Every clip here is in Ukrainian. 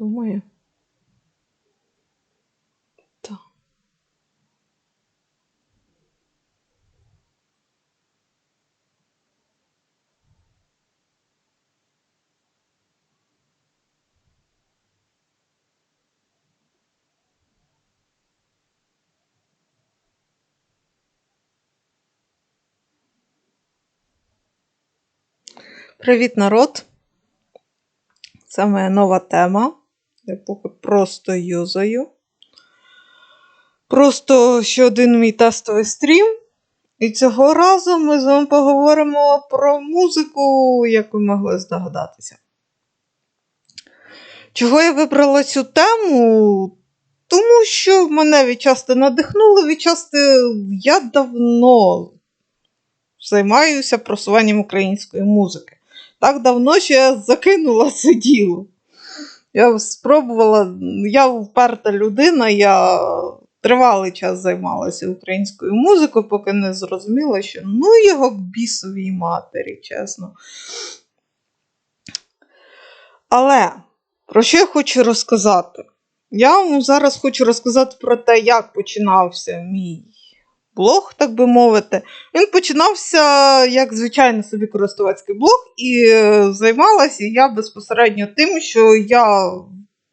Думаю. Так. Привіт, народ! Це моя нова тема. Я поки просто юзаю. Просто ще один мій тестовий стрім. І цього разу ми з вами поговоримо про музику, як ви могли здогадатися. Чого я вибрала цю тему? Тому що мене відчасти надихнуло, відчасти я давно займаюся просуванням української музики. Так давно, що я закинула це діло. Я спробувала, я вперта людина, я тривалий час займалася українською музикою, поки не зрозуміла, що ну його бісовій матері, чесно. Але про що я хочу розказати? Я вам зараз хочу розказати про те, як починався мій блог, так би мовити. Він починався як звичайно собі користувацький блог, і е, займалася я безпосередньо тим, що я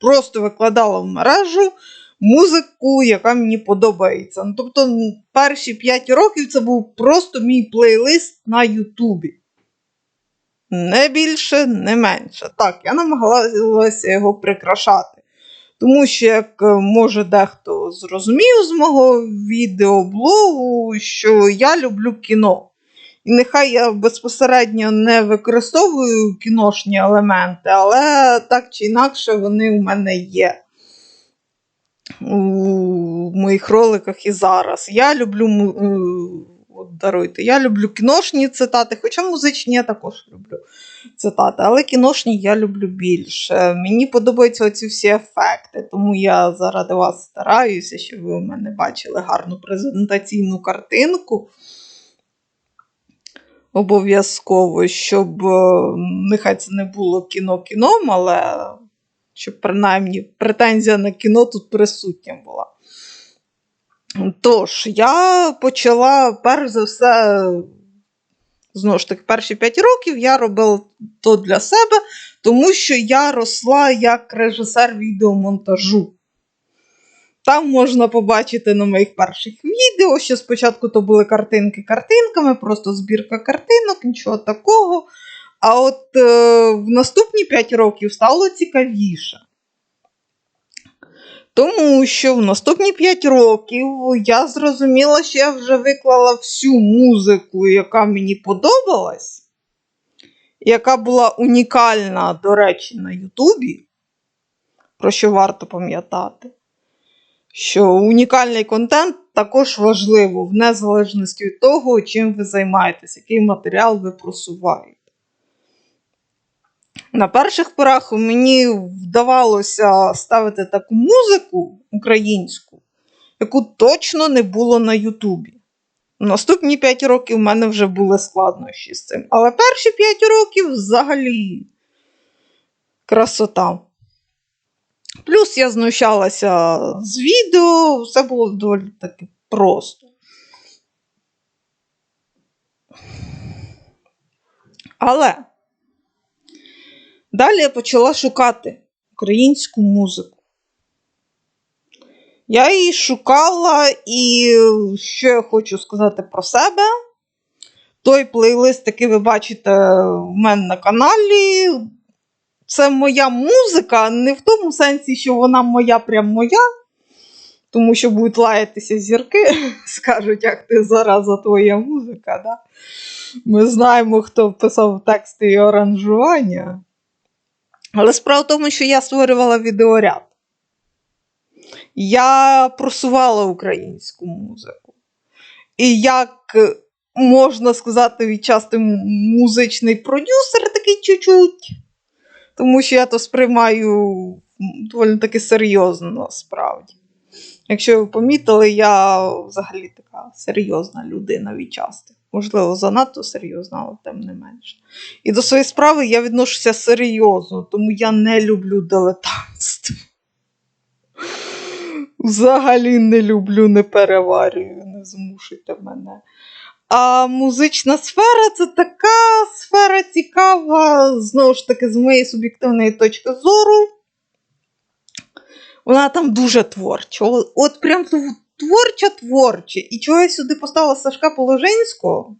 просто викладала в мережу музику, яка мені подобається. Ну, тобто, перші 5 років це був просто мій плейлист на Ютубі. Не більше, не менше. Так, я намагалася його прикрашати. Тому що, як е, може дехто зрозумів з мого відеоблогу, що я люблю кіно. І нехай я безпосередньо не використовую кіношні елементи, але так чи інакше вони у мене є у моїх роликах і зараз. Я люблю е, даруйте, я люблю кіношні цитати, хоча музичні я також люблю цитати, але кіношні я люблю більше. Мені подобаються оці всі ефекти, тому я заради вас стараюся, щоб ви у мене бачили гарну презентаційну картинку. Обов'язково, щоб е, нехай це не було кіно кіном, але щоб принаймні претензія на кіно тут присутня була. Тож, я почала перш за все, знову ж таки, перші 5 років я робила то для себе, тому що я росла як режисер відеомонтажу. Там можна побачити на моїх перших відео, що спочатку то були картинки картинками, просто збірка картинок, нічого такого. А от е, в наступні 5 років стало цікавіше. Тому що в наступні 5 років я зрозуміла, що я вже виклала всю музику, яка мені подобалась, яка була унікальна, до речі, на Ютубі, про що варто пам'ятати. Що унікальний контент також важливо, в незалежності від того, чим ви займаєтесь, який матеріал ви просуваєте. На перших порах мені вдавалося ставити таку музику українську, яку точно не було на Ютубі. Наступні 5 років в мене вже були складнощі з цим. Але перші 5 років взагалі красота. Плюс я знущалася з відео, все було доволі таки просто. Але далі я почала шукати українську музику. Я її шукала, і що я хочу сказати про себе. Той плейлист, який ви бачите в мене на каналі, це моя музика, не в тому сенсі, що вона моя, прям моя. Тому що будуть лаятися зірки, скажуть, як ти зараза твоя музика. Да? Ми знаємо, хто писав тексти і аранжування. Але справа в тому, що я створювала відеоряд. Я просувала українську музику. І як можна сказати, відчасти музичний продюсер такий чуть-чуть. Тому що я то сприймаю доволі таки серйозно насправді. Якщо ви помітили, я взагалі така серйозна людина відчасти. Можливо, занадто серйозна, але тим не менше. І до своєї справи я відношуся серйозно, тому я не люблю дилетантство. взагалі не люблю, не переварюю, не змушуйте мене. А музична сфера це така сфера цікава, знову ж таки, з моєї суб'єктивної точки зору. Вона там дуже творча. От прям творча творча. І чого я сюди поставила Сашка Положенського?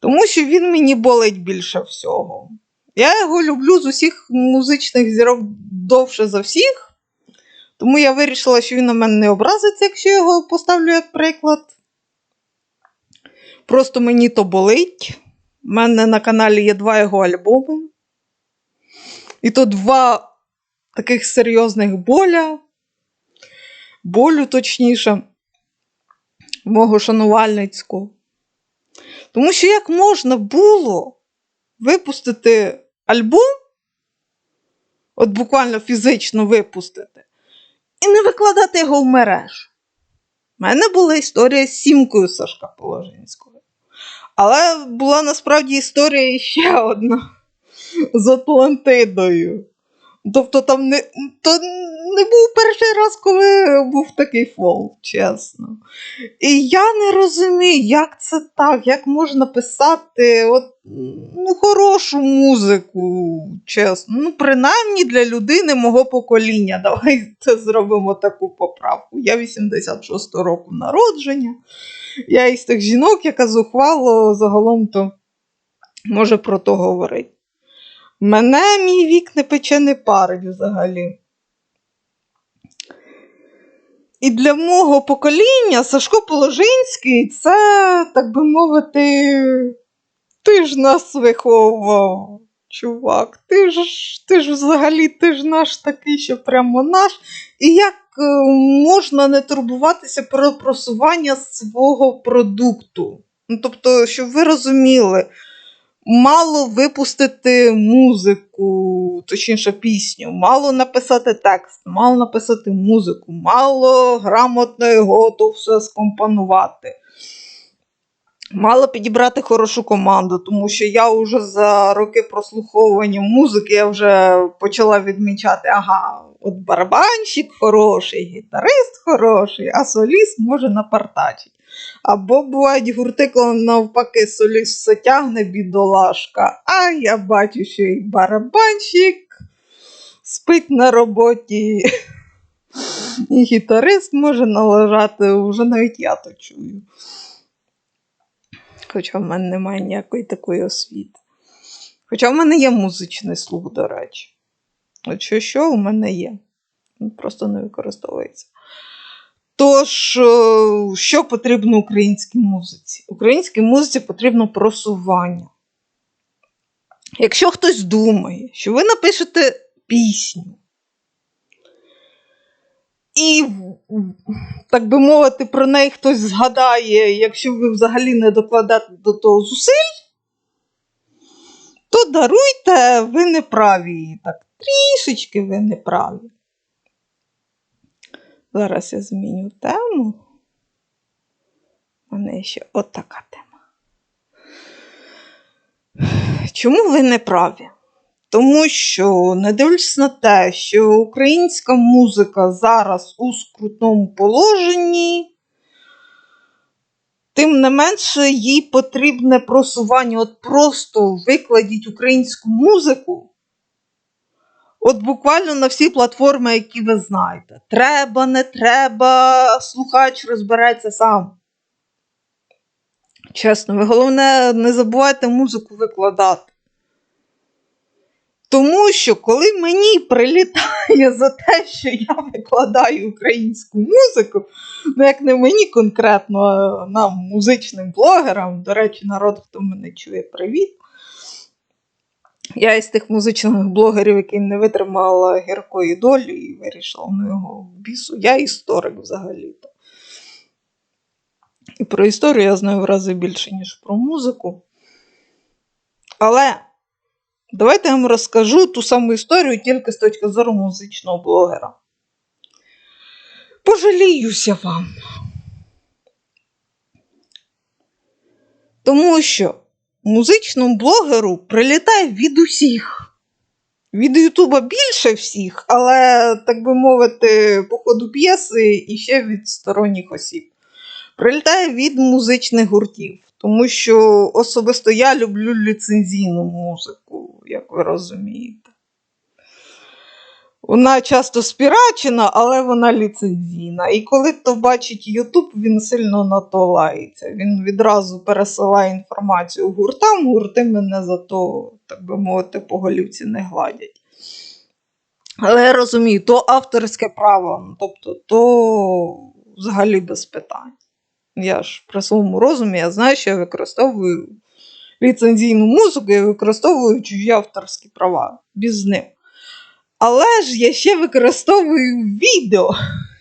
Тому що він мені болить більше всього. Я його люблю з усіх музичних зірок довше за всіх. Тому я вирішила, що він на мене не образиться, якщо я його поставлю як приклад. Просто мені то болить. У мене на каналі є два його альбоми. І то два таких серйозних боля. Болю, точніше, мого шанувальницького. Тому що як можна було випустити альбом, от буквально фізично випустити, і не викладати його в мережу. У мене була історія з сімкою Сашка Положинського. Але була насправді історія ще одна з Атлантидою. Тобто там не, то не був перший раз, коли був такий фол, чесно. І я не розумію, як це так, як можна писати от, ну, хорошу музику, чесно. Ну, принаймні для людини мого покоління. Давайте зробимо таку поправку. Я 86-го року народження. Я із тих жінок, яка зухвало загалом то може про то говорити. Мене мій вік не пече не парить взагалі. І для мого покоління Сашко Положинський це, так би мовити, ти ж нас виховував, чувак. Ти ж, ти ж взагалі ти ж наш такий, що прямо наш. І як е, можна не турбуватися про просування свого продукту? Ну, тобто, щоб ви розуміли, мало випустити музику, точніше пісню, мало написати текст, мало написати музику, мало грамотно його то все скомпонувати. Мало підібрати хорошу команду, тому що я вже за роки прослуховування музики я вже почала відмічати, ага, от барабанщик хороший, гітарист хороший, а соліст може напартачить. Або бувають гурти, коли навпаки соліст все тягне бідолашка, а я бачу, що і барабанщик спить на роботі, і гітарист може належати, вже навіть я то чую. Хоча в мене немає ніякої такої освіти. Хоча в мене є музичний слух, до речі. От що, що у мене є. Просто не використовується. Тож, е, що потрібно українській музиці? Українській музиці потрібно просування. Якщо хтось думає, що ви напишете пісню, і, так би мовити, про неї хтось згадає, якщо ви взагалі не докладете до того зусиль, то даруйте, ви не праві. Так, трішечки ви не праві. Зараз я зміню тему. У мене ще от така тема. Чому ви не праві? Тому що, не дивлячись на те, що українська музика зараз у скрутному положенні, тим не менше їй потрібне просування. От просто викладіть українську музику. От буквально на всі платформи, які ви знаєте. Треба, не треба, слухач розбереться сам. Чесно, ви головне, не забувайте музику викладати. Тому що коли мені прилітає за те, що я викладаю українську музику, ну як не мені конкретно, а нам, музичним блогерам, до речі, народ, хто мене чує, привіт. Я із тих музичних блогерів, які не витримала гіркої долі і вирішила ну його бісу. Я історик взагалі-то. І про історію я знаю в рази більше, ніж про музику. Але давайте я вам розкажу ту саму історію тільки з точки зору музичного блогера. Пожаліюся вам. Тому що музичному блогеру прилітає від усіх. від Ютуба більше всіх, але, так би мовити, по ходу п'єси і ще від сторонніх осіб. Прилітає від музичних гуртів, тому що особисто я люблю ліцензійну музику, як ви розумієте. Вона часто спірачена, але вона ліцензійна. І коли хто бачить Ютуб, він сильно на то лається. Він відразу пересилає інформацію гуртам, гурти мене за то, так би мовити, по голівці не гладять. Але я розумію, то авторське право, ну, тобто, то взагалі без питань. Я ж при своєму розумі я знаю, що я використовую ліцензійну музику, я використовую чужі авторські права без ним. Але ж я ще використовую відео,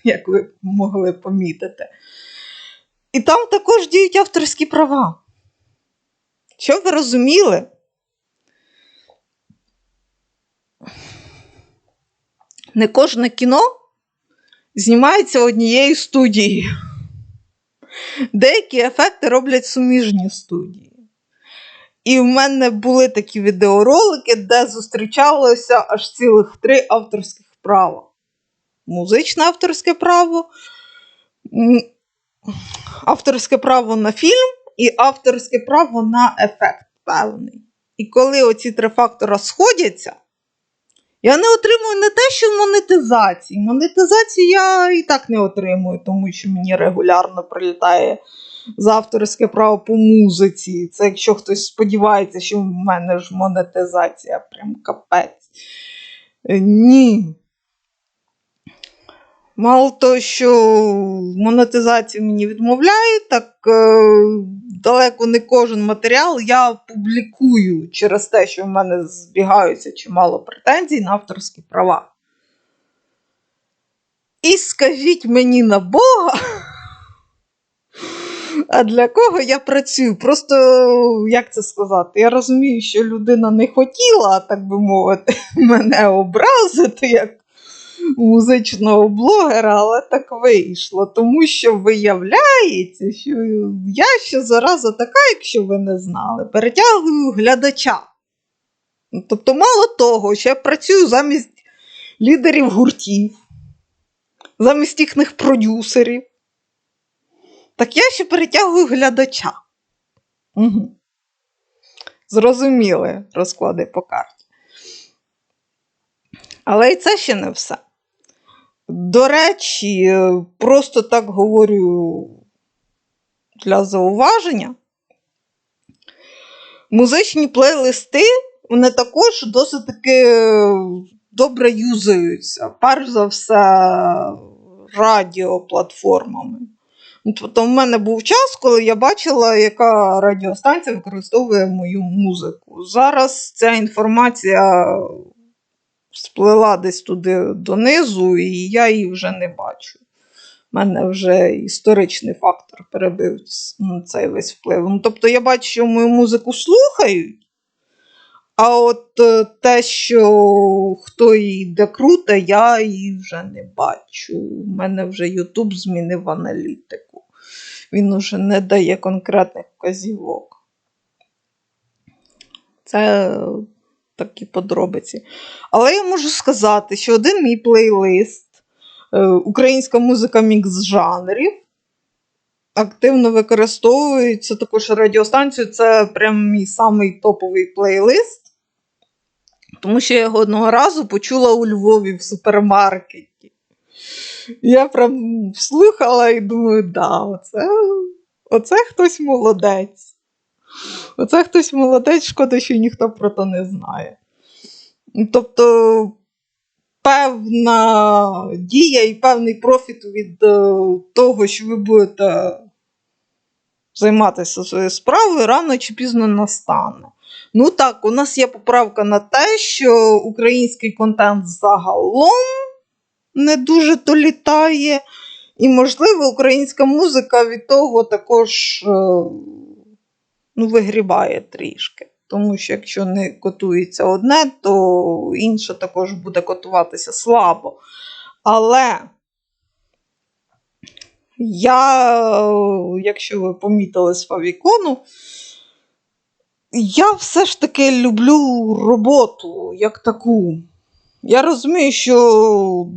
як ви могли помітити. І там також діють авторські права. Щоб ви розуміли? Не кожне кіно знімається однією студією. Деякі ефекти роблять суміжні студії. І в мене були такі відеоролики, де зустрічалося аж цілих три авторських права: музичне авторське право, авторське право на фільм і авторське право на ефект певний. І коли оці три фактора сходяться, я не отримую не те, що монетизації. Монетизацію я і так не отримую, тому що мені регулярно прилітає за авторське право по музиці. Це якщо хтось сподівається, що в мене ж монетизація прям капець. Е, Ні. Мало того, що монетизацію мені відмовляють, так е, далеко не кожен матеріал я публікую через те, що в мене збігаються чимало претензій на авторські права. І скажіть мені на Бога, а для кого я працюю? Просто як це сказати? Я розумію, що людина не хотіла, так би мовити, мене образити як музичного блогера, але так вийшло. Тому що виявляється, що я ще зараза така, якщо ви не знали, перетягую глядача. Тобто, мало того, що я працюю замість лідерів гуртів, замість їхніх продюсерів. Так я ще перетягую глядача. Угу. Зрозуміли розклади по карті. Але і це ще не все. До речі, просто так говорю для зауваження. Mузичні плейлисти вони також досить таки добре юзаються. Перш за все, радіоплатформами. Ну, Тобто, в мене був час, коли я бачила, яка радіостанція використовує мою музику. Зараз ця інформація сплила десь туди донизу, і я її вже не бачу. У мене вже історичний фактор перебив ну, цей весь вплив. Ну, тобто я бачу, що мою музику слухають. А от е, те, що хто її де круте, я її вже не бачу. У мене вже Ютуб змінив аналітику. Він уже не дає конкретних вказівок. Це такі подробиці. Але я можу сказати, що один мій плейлист е, Українська музика мікс жанрів активно використовується також радіостанцією. Це прям мій самий топовий плейлист. Тому що я його одного разу почула у Львові в супермаркеті. Я прям слухала і думаю, да, оце, оце хтось молодець. Оце хтось молодець, шкода, що ніхто про то не знає. Тобто певна дія і певний профіт від е, того, що ви будете займатися своєю справою, рано чи пізно настане. Ну так, у нас є поправка на те, що український контент загалом не дуже то літає. І, можливо, українська музика від того також е, ну, вигрібає трішки. Тому що якщо не котується одне, то інше також буде котуватися слабо. Але я, якщо ви помітили з фавікону, я все ж таки люблю роботу як таку. Я розумію, що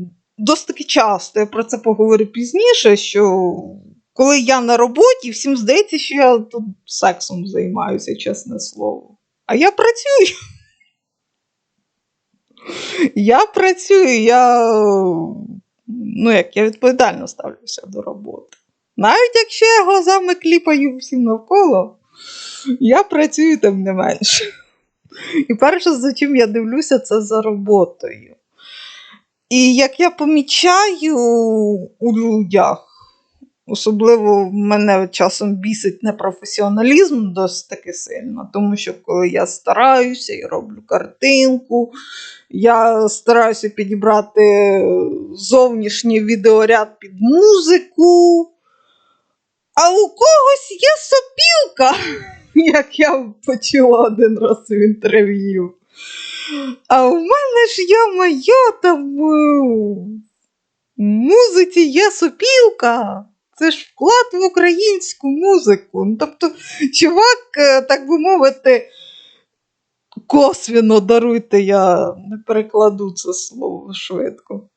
досить часто я про це поговорю пізніше, що коли я на роботі, всім здається, що я тут сексом займаюся, чесне слово. А я працюю. Я працюю, я, ну, як, я відповідально ставлюся до роботи. Навіть якщо я глазами кліпаю всім навколо, я працюю тим не менше. І перше, за чим я дивлюся, це за роботою. І як я помічаю у людях, особливо мене часом бісить непрофесіоналізм досить таки сильно, тому що коли я стараюся і роблю картинку, я стараюся підібрати зовнішній відеоряд під музику. А у когось є сопілка, як я почула один раз в інтерв'ю. А у мене ж я моя там е, музиці є сопілка. Це ж вклад в українську музику. Ну, тобто, чувак, е, так би мовити, косвіно даруйте, я не перекладу це слово швидко.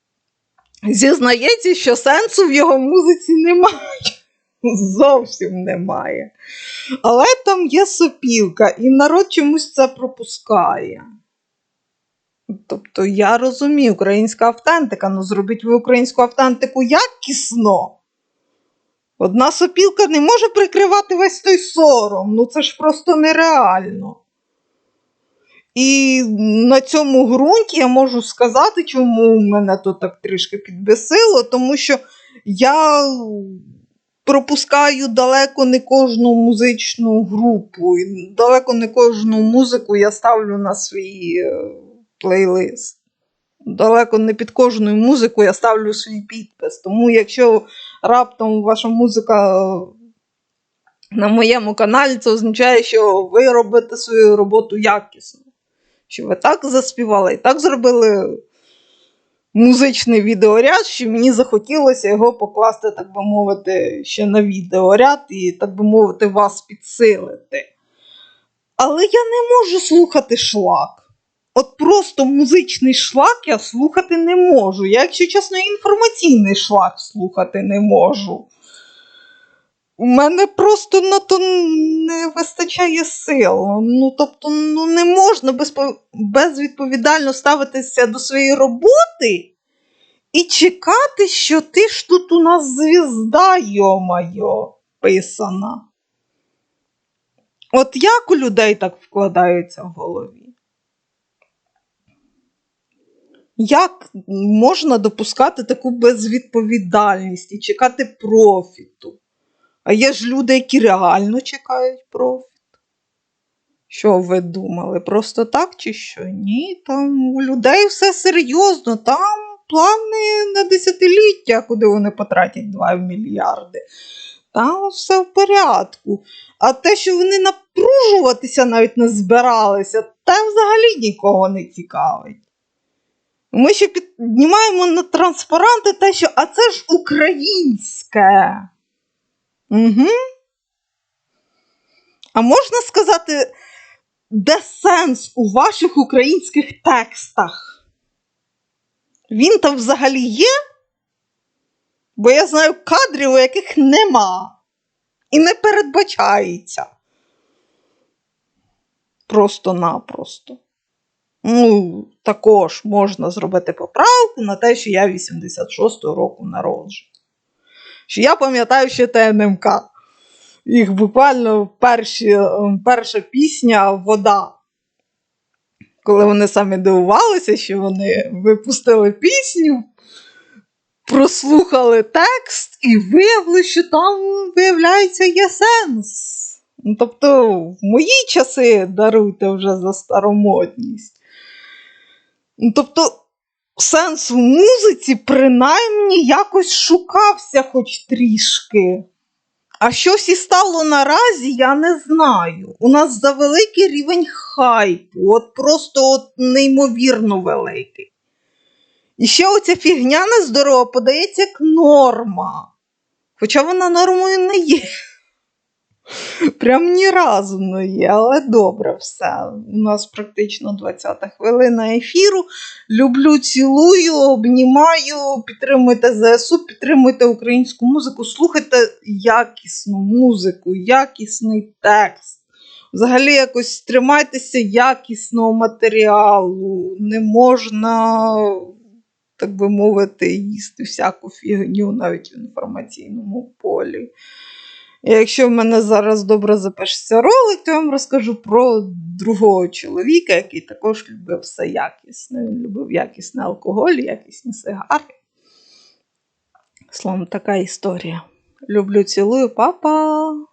Зізнається, що сенсу в його музиці немає. Зовсім немає. Але там є сопілка, і народ чомусь це пропускає. Тобто, я розумію, українська автентика, ну зробіть ви українську автентику якісно. Одна сопілка не може прикривати весь той сором. Ну це ж просто нереально. І на цьому ґрунті я можу сказати, чому мене то так трішки підбесило, тому що я пропускаю далеко не кожну музичну групу, далеко не кожну музику я ставлю на свій плейлист. Далеко не під кожну музику я ставлю свій підпис. Тому якщо раптом ваша музика е, на моєму каналі, це означає, що ви робите свою роботу якісно. Що ви так заспівали і так зробили музичний відеоряд, що мені захотілося його покласти, так би мовити, ще на відеоряд і, так би мовити, вас підсилити. Але я не можу слухати шлак. От просто музичний шлак я слухати не можу. Я, якщо чесно, інформаційний шлак слухати не можу. У мене просто на то не вистачає сил. Ну, тобто, ну не можна безвідповідально ставитися до своєї роботи і чекати, що ти ж тут у нас звізда, йо-майо, писана. От як у людей так вкладається в голові? Як можна допускати таку безвідповідальність і чекати профіту? А є ж люди, які реально чекають профіт. Що ви думали? Просто так чи що? Ні, там у людей все серйозно, там плани на десятиліття, куди вони потратять 2 мільярди. Там все в порядку. А те, що вони напружуватися навіть не збиралися, те взагалі нікого не цікавить. Ми ще піднімаємо на транспаранти те, що а це ж українське. Угу. А можна сказати, де сенс у ваших українських текстах? Він там взагалі є? Бо я знаю кадрів, у яких нема. І не передбачається. Просто-напросто. Ну, також можна зробити поправку на те, що я 86-го року народження. Що я пам'ятаю ще ТНМК. Їх буквально перші, е, перша пісня Вода. Коли вони самі дивувалися, що вони випустили пісню, прослухали текст і виявили, що там, виявляється, є сенс. Ну, Тобто, в мої часи даруйте вже за старомодність. Ну, Тобто, сенс в музиці принаймні якось шукався хоч трішки. А щось і стало наразі, я не знаю. У нас за великий рівень хайпу, от просто от неймовірно великий. І ще оця фігня нездорова подається як норма. Хоча вона нормою не є. Прям ні разу не є, але добре все. У нас практично 20 хвилина ефіру. Люблю, цілую, обнімаю, підтримуйте ЗСУ, підтримуйте українську музику, слухайте якісну музику, якісний текст. Взагалі якось тримайтеся якісного матеріалу. Не можна, так би мовити, їсти всяку фігню навіть в інформаційному полі. Якщо в мене зараз добре запишеться ролик, то я вам розкажу про другого чоловіка, який також любив все якісне. Він любив якісний алкоголь, якісні сигари. Словом, така історія. Люблю, цілую, папа.